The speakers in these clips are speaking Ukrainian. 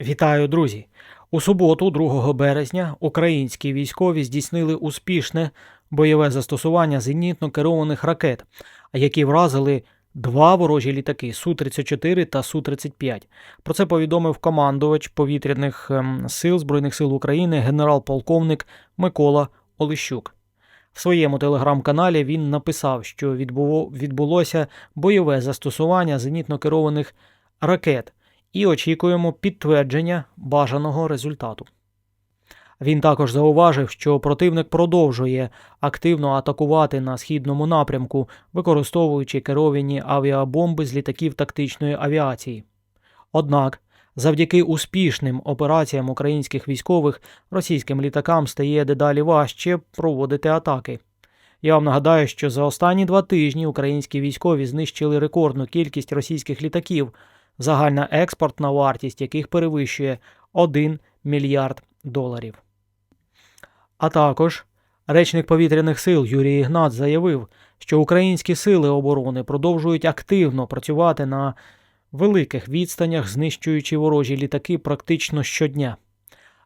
Вітаю, друзі! У суботу, 2 березня, українські військові здійснили успішне бойове застосування зенітно керованих ракет, які вразили два ворожі літаки Су-34 та Су-35. Про це повідомив командувач повітряних ем, сил Збройних сил України генерал-полковник Микола Олещук. В своєму телеграм-каналі він написав, що відбуло- відбулося бойове застосування зенітно керованих ракет і очікуємо підтвердження бажаного результату. Він також зауважив, що противник продовжує активно атакувати на східному напрямку, використовуючи керовані авіабомби з літаків тактичної авіації. Однак, завдяки успішним операціям українських військових російським літакам стає дедалі важче проводити атаки. Я вам нагадаю, що за останні два тижні українські військові знищили рекордну кількість російських літаків, загальна експортна вартість яких перевищує 1 мільярд доларів. А також речник повітряних сил Юрій Ігнат заявив, що українські сили оборони продовжують активно працювати на великих відстанях, знищуючи ворожі літаки практично щодня.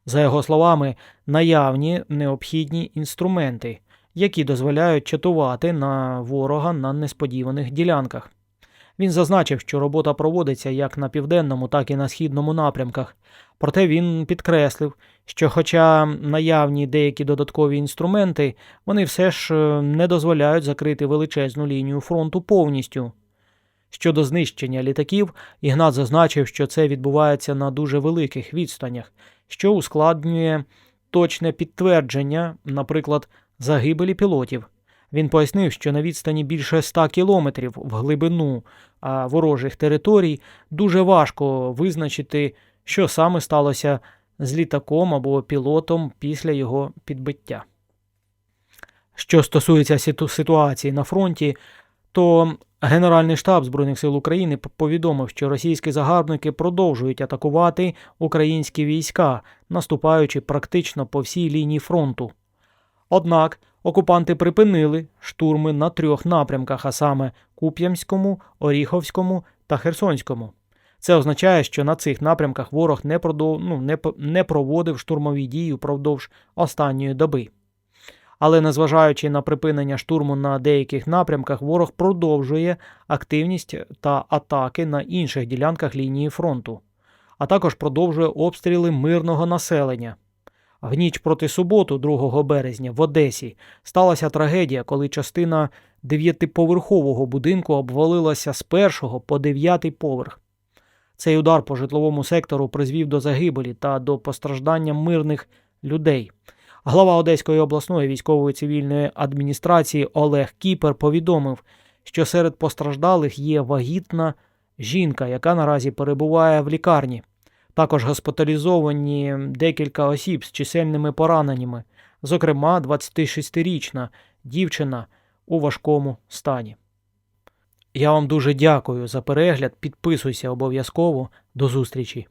За його словами, наявні необхідні інструменти, які дозволяють чатувати на ворога на несподіваних ділянках. Він зазначив, що робота проводиться як на південному, так і на східному напрямках. Проте він підкреслив, що, хоча наявні деякі додаткові інструменти, вони все ж е, не дозволяють закрити величезну лінію фронту повністю. Щодо знищення літаків, Ігнат зазначив, що це відбувається на дуже великих відстанях, що ускладнює точне підтвердження, наприклад, загибелі пілотів. Він пояснив, що на відстані більше 100 кілометрів в глибину ворожих територій дуже важко визначити, що саме сталося з літаком або пілотом після його підбиття. Що стосується ситу- ситуації на фронті, то Генеральний штаб Збройних сил України повідомив, що російські загарбники продовжують атакувати українські війська, наступаючи практично по всій лінії фронту. Однак окупанти припинили штурми на трьох напрямках, а саме Куп'янському, Оріховському та Херсонському. Це означає, що на цих напрямках ворог не, продов... ну, не, не проводив штурмові дії впродовж останньої доби. Але незважаючи на припинення штурму на деяких напрямках, ворог продовжує активність та атаки на інших ділянках лінії фронту, а також продовжує обстріли мирного населення. В ніч проти суботу, 2 березня, в Одесі сталася трагедія, коли частина дев'ятиповерхового будинку обвалилася з першого по дев'ятий поверх. Цей удар по житловому сектору призвів до загибелі та до постраждання мирних людей. Глава Одеської обласної військової цивільної адміністрації Олег Кіпер повідомив, що серед постраждалих є вагітна жінка, яка наразі перебуває в лікарні. Також госпіталізовані декілька осіб з чисельними пораненнями, зокрема 26-річна дівчина у важкому стані. Я вам дуже дякую за перегляд. Підписуйся обов'язково. До зустрічі!